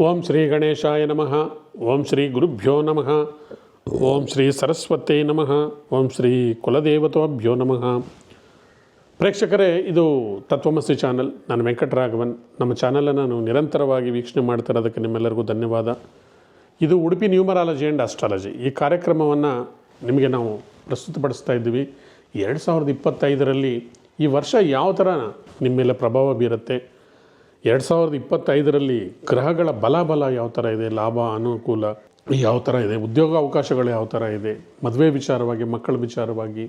ಓಂ ಶ್ರೀ ಗಣೇಶಾಯ ನಮಃ. ಓಂ ಶ್ರೀ ಗುರುಭ್ಯೋ ನಮಃ. ಓಂ ಶ್ರೀ ಸರಸ್ವತೇ ನಮಃ. ಓಂ ಶ್ರೀ ಕುಲದೇವತೋಭ್ಯೋ ನಮಃ. ಪ್ರೇಕ್ಷಕರೇ, ಇದು ತತ್ವಮಸ್ತಿ ಚಾನಲ್. ನಾನು ವೆಂಕಟರಾಘವನ್. ನಮ್ಮ ಚಾನಲನ್ನು ನಾನು ನಿರಂತರವಾಗಿ ವೀಕ್ಷಣೆ ಮಾಡ್ತಿರೋದಕ್ಕೆ ನಿಮ್ಮೆಲ್ಲರಿಗೂ ಧನ್ಯವಾದ. ಇದು ಉಡುಪಿ ನ್ಯೂಮರಾಲಜಿ ಆ್ಯಂಡ್ ಆಸ್ಟ್ರಾಲಜಿ ಈ ಕಾರ್ಯಕ್ರಮವನ್ನು ನಿಮಗೆ ನಾವು ಪ್ರಸ್ತುತಪಡಿಸ್ತಾ ಇದ್ದೀವಿ. ಎರಡು ಸಾವಿರದ ಇಪ್ಪತ್ತೈದರಲ್ಲಿ ಈ ವರ್ಷ ಯಾವ ಥರ ನಿಮ್ಮ ಮೇಲೆ ಪ್ರಭಾವ ಬೀರುತ್ತೆ? ಎರಡು ಸಾವಿರದ ಇಪ್ಪತ್ತೈದರಲ್ಲಿ ಗ್ರಹಗಳ ಬಲ ಬಲ ಯಾವ ಥರ ಇದೆ, ಲಾಭ, ಅನುಕೂಲ, ಯಾವ ಥರ ಇದೆ, ಉದ್ಯೋಗ ಅವಕಾಶಗಳು ಯಾವ ಥರ ಇದೆ, ಮದುವೆ ವಿಚಾರವಾಗಿ, ಮಕ್ಕಳ ವಿಚಾರವಾಗಿ,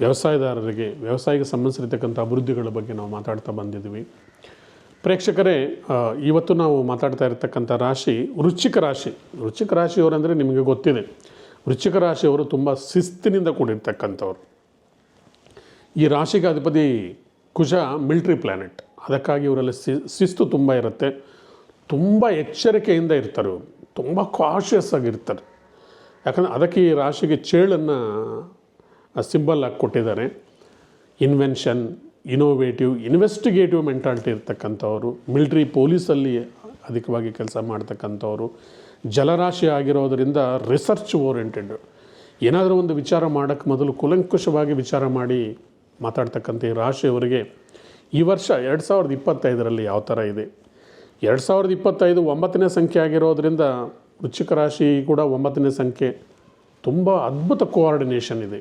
ವ್ಯವಸಾಯದಾರರಿಗೆ, ವ್ಯವಸಾಯಕ್ಕೆ ಸಂಬಂಧಿಸಿರತಕ್ಕಂಥ ಅಭಿವೃದ್ಧಿಗಳ ಬಗ್ಗೆ ನಾವು ಮಾತಾಡ್ತಾ ಬಂದಿದ್ವಿ ಪ್ರೇಕ್ಷಕರೇ ಇವತ್ತು ನಾವು ಮಾತಾಡ್ತಾ ಇರತಕ್ಕಂಥ ರಾಶಿ ವೃಶ್ಚಿಕ ರಾಶಿ. ವೃಶ್ಚಿಕ ರಾಶಿಯವರಂದರೆ ನಿಮಗೆ ಗೊತ್ತಿದೆ, ವೃಶ್ಚಿಕ ರಾಶಿಯವರು ತುಂಬ ಶಿಸ್ತಿನಿಂದ ಕೂಡಿರ್ತಕ್ಕಂಥವ್ರು. ಈ ರಾಶಿಗೆ ಅಧಿಪತಿ ಕುಶ ಮಿಲ್ಟ್ರಿ ಪ್ಲ್ಯಾನೆಟ್ ಅದಕ್ಕಾಗಿ ಇವರಲ್ಲಿ ಶಿಸ್ತು ತುಂಬ ಇರುತ್ತೆ. ತುಂಬ ಎಚ್ಚರಿಕೆಯಿಂದ ಇರ್ತಾರೆ ಇವರು. ತುಂಬ ಕಾಷಿಯಸ್ ಆಗಿರ್ತಾರೆ ಯಾಕಂದರೆ ಅದಕ್ಕೆ ಈ ರಾಶಿಗೆ ಚೇಳನ್ನು ಸಿಂಬಲ್ ಆಗಿ ಕೊಟ್ಟಿದ್ದಾರೆ. ಇನ್ವೆನ್ಷನ್ ಇನೋವೇಟಿವ್ ಇನ್ವೆಸ್ಟಿಗೇಟಿವ್ ಮೆಂಟಾಲಿಟಿ ಇರ್ತಕ್ಕಂಥವ್ರು. ಮಿಲ್ಟ್ರಿ ಪೊಲೀಸಲ್ಲಿ ಅಧಿಕವಾಗಿ ಕೆಲಸ ಮಾಡ್ತಕ್ಕಂಥವ್ರು. ಜಲರಾಶಿ ಆಗಿರೋದರಿಂದ ರಿಸರ್ಚ್ ಓರಿಯೆಂಟೆಡ್ ಏನಾದರೂ ಒಂದು ವಿಚಾರ ಮಾಡೋಕ್ಕೆ ಮೊದಲು ಕುಲಂಕುಷವಾಗಿ ವಿಚಾರ ಮಾಡಿ ಮಾತಾಡ್ತಕ್ಕಂಥ ಈ ರಾಶಿಯವರಿಗೆ ಈ ವರ್ಷ ಎರಡು ಸಾವಿರದ ಇಪ್ಪತ್ತೈದರಲ್ಲಿ ಯಾವ ಥರ ಇದೆ? ಎರಡು ಸಾವಿರದ ಇಪ್ಪತ್ತೈದು ಒಂಬತ್ತನೇ ಸಂಖ್ಯೆ ಆಗಿರೋದ್ರಿಂದ ವೃಶ್ಚಿಕ ರಾಶಿ ಕೂಡ ಒಂಬತ್ತನೇ ಸಂಖ್ಯೆ. ತುಂಬ ಅದ್ಭುತ ಕೋಆರ್ಡಿನೇಷನ್ ಇದೆ.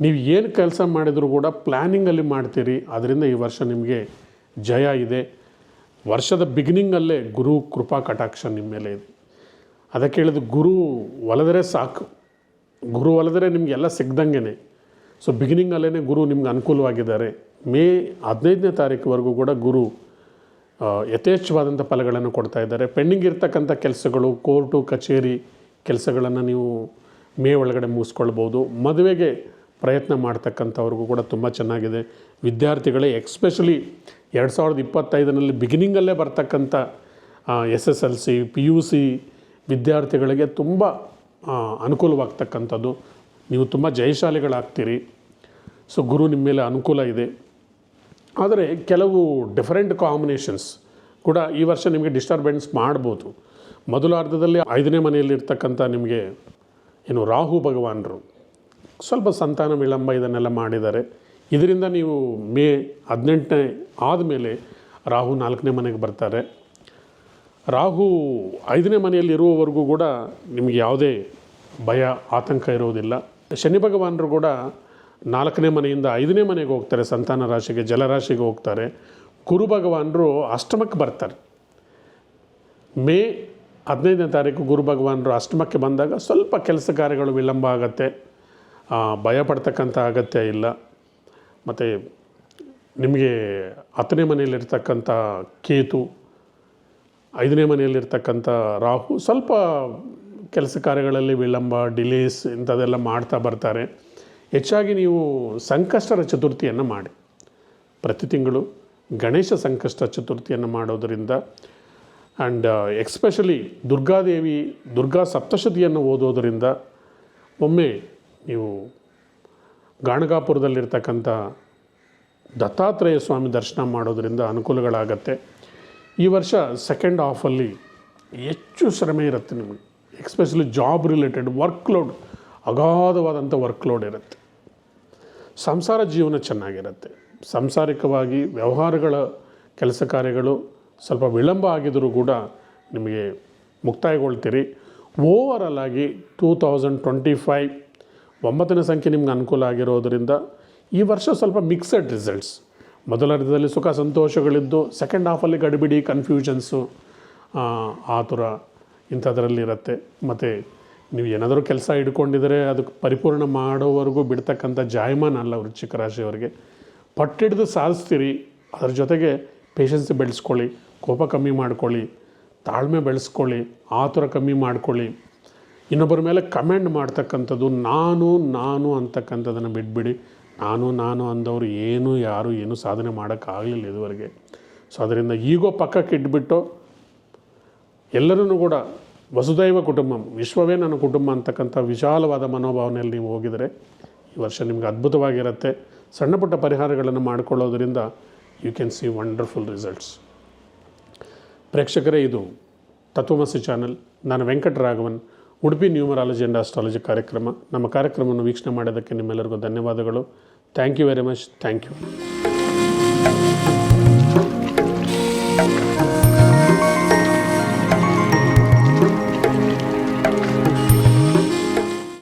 ನೀವು ಏನು ಕೆಲಸ ಮಾಡಿದರೂ ಕೂಡ ಪ್ಲ್ಯಾನಿಂಗಲ್ಲಿ ಮಾಡ್ತೀರಿ. ಅದರಿಂದ ಈ ವರ್ಷ ನಿಮಗೆ ಜಯ ಇದೆ. ವರ್ಷದ ಬಿಗಿನಿಂಗಲ್ಲೇ ಗುರು ಕೃಪಾ ಕಟಾಕ್ಷ ನಿಮ್ಮ ಮೇಲೆ ಇದೆ. ಅದಕ್ಕೆ ಹೇಳಿದ ಗುರು ಒಲೆದರೆ ಸಾಕು. ಗುರು ಒಲೆದರೆ ನಿಮಗೆಲ್ಲ ಸಿಗ್ದಂಗೆ ಸೊ ಬಿಗಿನಿಂಗಲ್ಲೇ ಗುರು ನಿಮ್ಗೆ ಅನುಕೂಲವಾಗಿದ್ದಾರೆ. ಮೇ ಹದಿನೈದನೇ ತಾರೀಕುವರೆಗೂ ಕೂಡ ಗುರು ಯಥೇಚ್ಛವಾದಂಥ ಫಲಗಳನ್ನು ಕೊಡ್ತಾ ಇದ್ದಾರೆ. ಪೆಂಡಿಂಗ್ ಇರ್ತಕ್ಕಂಥ ಕೆಲಸಗಳು, ಕೋರ್ಟು, ಕಚೇರಿ ಕೆಲಸಗಳನ್ನು ನೀವು ಮೇ ಒಳಗಡೆ ಮುಗಿಸ್ಕೊಳ್ಬೋದು. ಮದುವೆಗೆ ಪ್ರಯತ್ನ ಮಾಡ್ತಕ್ಕಂಥವ್ರಿಗೂ ಕೂಡ ತುಂಬ ಚೆನ್ನಾಗಿದೆ. ವಿದ್ಯಾರ್ಥಿಗಳೇ, ಎಕ್ಸ್ಪೆಷಲಿ ಎರಡು ಸಾವಿರದ ಇಪ್ಪತ್ತೈದರಲ್ಲಿ ಬಿಗಿನಿಂಗಲ್ಲೇ ಬರ್ತಕ್ಕಂಥ S S L C P U C ವಿದ್ಯಾರ್ಥಿಗಳಿಗೆ ತುಂಬ ಅನುಕೂಲವಾಗ್ತಕ್ಕಂಥದ್ದು. ನೀವು ತುಂಬ ಜಯಶಾಲಿಗಳಾಗ್ತೀರಿ. ಸೊ ಗುರು ನಿಮ್ಮ ಮೇಲೆ ಅನುಕೂಲ ಇದೆ. ಆದರೆ ಕೆಲವು ಡಿಫರೆಂಟ್ ಕಾಂಬಿನೇಷನ್ಸ್ ಕೂಡ ಈ ವರ್ಷ ನಿಮಗೆ ಡಿಸ್ಟರ್ಬೆನ್ಸ್ ಮಾಡ್ಬೋದು. ಮೊದಲ ಅರ್ಧದಲ್ಲಿ ಐದನೇ ಮನೆಯಲ್ಲಿರ್ತಕ್ಕಂಥ ನಿಮಗೆ ಏನು ರಾಹು ಭಗವಾನರು ಸ್ವಲ್ಪ ಸಂತಾನ ವಿಳಂಬ ಇದನ್ನೆಲ್ಲ ಮಾಡಿದ್ದಾರೆ. ಇದರಿಂದ ನೀವು ಮೇ ಹದಿನೆಂಟನೇ ಆದಮೇಲೆ ರಾಹು ನಾಲ್ಕನೇ ಮನೆಗೆ ಬರ್ತಾರೆ. ರಾಹು ಐದನೇ ಮನೆಯಲ್ಲಿ ಇರುವವರೆಗೂ ಕೂಡ ನಿಮಗೆ ಯಾವುದೇ ಭಯ, ಆತಂಕ ಇರೋದಿಲ್ಲ. ಶನಿ ಭಗವಾನರು ಕೂಡ ನಾಲ್ಕನೇ ಮನೆಯಿಂದ ಐದನೇ ಮನೆಗೆ ಹೋಗ್ತಾರೆ, ಸಂತಾನ ರಾಶಿಗೆ ಜಲರಾಶಿಗೆ ಹೋಗ್ತಾರೆ. ಗುರು ಭಗವಾನರು ಅಷ್ಟಮಕ್ಕೆ ಬರ್ತಾರೆ. ಮೇ ಹದಿನೈದನೇ ತಾರೀಕು ಗುರು ಭಗವಾನರು ಅಷ್ಟಮಕ್ಕೆ ಬಂದಾಗ ಸ್ವಲ್ಪ ಕೆಲಸ ಕಾರ್ಯಗಳು ವಿಳಂಬ ಆಗತ್ತೆ. ಭಯಪಡ್ತಕ್ಕಂಥ ಭಯ ಪಡ್ತಕ್ಕಂಥ ಅಗತ್ಯ ಇಲ್ಲ. ಮತ್ತು ನಿಮಗೆ ಹತ್ತನೇ ಮನೆಯಲ್ಲಿರ್ತಕ್ಕಂಥ ಕೇತು, ಐದನೇ ಮನೆಯಲ್ಲಿರ್ತಕ್ಕಂಥ ರಾಹು ಸ್ವಲ್ಪ ಕೆಲಸ ಕಾರ್ಯಗಳಲ್ಲಿ ವಿಳಂಬ ಡಿಲೇಸ್ ಇಂಥದ್ದೆಲ್ಲ ಮಾಡ್ತಾ ಬರ್ತಾರೆ. ಹೆಚ್ಚಾಗಿ ನೀವು ಸಂಕಷ್ಟರ ಚತುರ್ಥಿಯನ್ನು ಮಾಡಿ. ಪ್ರತಿ ತಿಂಗಳು ಗಣೇಶ ಸಂಕಷ್ಟ ಚತುರ್ಥಿಯನ್ನು ಮಾಡೋದರಿಂದ ಆ್ಯಂಡ್ ಎಕ್ಸ್ಪೆಷಲಿ ದುರ್ಗಾದೇವಿ, ದುರ್ಗಾ ಸಪ್ತಶತಿಯನ್ನು ಓದೋದರಿಂದ ಒಮ್ಮೆ ನೀವು ಗಾಣಗಾಪುರದಲ್ಲಿರ್ತಕ್ಕಂಥ ದತ್ತಾತ್ರೇಯ ಸ್ವಾಮಿ ದರ್ಶನ ಮಾಡೋದರಿಂದ ಅನುಕೂಲಗಳಾಗತ್ತೆ. ಈ ವರ್ಷ ಸೆಕೆಂಡ್ ಹಾಫಲ್ಲಿ ಹೆಚ್ಚು ಶ್ರಮೆ ಇರುತ್ತೆ ನಿಮಗೆ. ಎಕ್ಸ್ಪೆಷಲಿ ಜಾಬ್ ರಿಲೇಟೆಡ್ ವರ್ಕ್ಲೋಡ್ ಅಗಾಧವಾದಂಥ ವರ್ಕ್ಲೋಡ್ ಇರುತ್ತೆ. ಸಂಸಾರ ಜೀವನ ಚೆನ್ನಾಗಿರುತ್ತೆ. ಸಾಂಸಾರಿಕವಾಗಿ ವ್ಯವಹಾರಗಳ ಕೆಲಸ ಕಾರ್ಯಗಳು ಸ್ವಲ್ಪ ವಿಳಂಬ ಆಗಿದರೂ ಕೂಡ ನಿಮಗೆ ಮುಕ್ತಾಯಗೊಳ್ತೀರಿ. ಓವರಲ್ ಆಗಿ ಟೂ ತೌಸಂಡ್ ಟ್ವೆಂಟಿ ಫೈವ್ ಒಂಬತ್ತನೇ ಸಂಖ್ಯೆ ನಿಮ್ಗೆ ಅನುಕೂಲ ಆಗಿರೋದರಿಂದ ಈ ವರ್ಷ ಸ್ವಲ್ಪ ಮಿಕ್ಸಡ್ ರಿಸಲ್ಟ್ಸ್ ಮೊದಲ ಅರ್ಧದಲ್ಲಿ ಸುಖ ಸಂತೋಷಗಳಿದ್ದು ಸೆಕೆಂಡ್ ಹಾಫಲ್ಲಿ ಗಡಿಬಿಡಿ ಕನ್ಫ್ಯೂಷನ್ಸು ಆತುರ ಇಂಥದ್ರಲ್ಲಿರುತ್ತೆ ಮತ್ತು ನೀವು ಏನಾದರೂ ಕೆಲಸ ಹಿಡ್ಕೊಂಡಿದ್ರೆ ಅದಕ್ಕೆ ಪರಿಪೂರ್ಣ ಮಾಡೋವರೆಗೂ ಬಿಡ್ತಕ್ಕಂಥ ಜಾಯಮಾನ ಅಲ್ಲ ವೃಶ್ಚಿಕ ರಾಶಿಯವರಿಗೆ. ಪಟ್ಟಿಡ್ದು ಸಾಧಿಸ್ತೀರಿ, ಅದ್ರ ಜೊತೆಗೆ ಪೇಷನ್ಸ್ ಬೆಳೆಸ್ಕೊಳ್ಳಿ, ಕೋಪ ಕಮ್ಮಿ ಮಾಡ್ಕೊಳ್ಳಿ, ತಾಳ್ಮೆ ಬೆಳೆಸ್ಕೊಳ್ಳಿ, ಆತುರ ಕಮ್ಮಿ ಮಾಡ್ಕೊಳ್ಳಿ. ಇನ್ನೊಬ್ಬರ ಮೇಲೆ ಕಮೆಂಡ್ ಮಾಡ್ತಕ್ಕಂಥದ್ದು ನಾನು ನಾನು ಅಂತಕ್ಕಂಥದ್ದನ್ನು ಬಿಟ್ಬಿಡಿ. ನಾನು ನಾನು ಅಂದವರು ಏನು, ಯಾರು ಏನು ಸಾಧನೆ ಮಾಡೋಕ್ಕಾಗಲಿಲ್ಲ ಇದುವರೆಗೆ. ಸೊ, ಅದರಿಂದ ಈಗೋ ಪಕ್ಕಕ್ಕೆ ಇಟ್ಬಿಟ್ಟು ಎಲ್ಲರೂ ಕೂಡ ವಸುದೈವ ಕುಟುಂಬ. ವಿಶ್ವವೇ ನನ್ನ ಕುಟುಂಬ ಅಂತಕ್ಕಂಥ ವಿಶಾಲವಾದ ಮನೋಭಾವನೆಯಲ್ಲಿ ನೀವು ಹೋಗಿದರೆ ಈ ವರ್ಷ ನಿಮ್ಗೆ ಅದ್ಭುತವಾಗಿರುತ್ತೆ. ಸಣ್ಣ ಪುಟ್ಟ ಪರಿಹಾರಗಳನ್ನು ಮಾಡಿಕೊಳ್ಳೋದ್ರಿಂದ you can see wonderful results ಪ್ರೇಕ್ಷಕರೇ, ಇದು ತತ್ವಮಸಿ ಚಾನಲ್. ನಾನು Venkataraghavan Udupi numerology and astrology ಕಾರ್ಯಕ್ರಮ. ನಮ್ಮ ಕಾರ್ಯಕ್ರಮವನ್ನು ವೀಕ್ಷಣೆ ಮಾಡೋದಕ್ಕೆ ನಿಮ್ಮೆಲ್ಲರಿಗೂ ಧನ್ಯವಾದಗಳು. Thank you very much thank you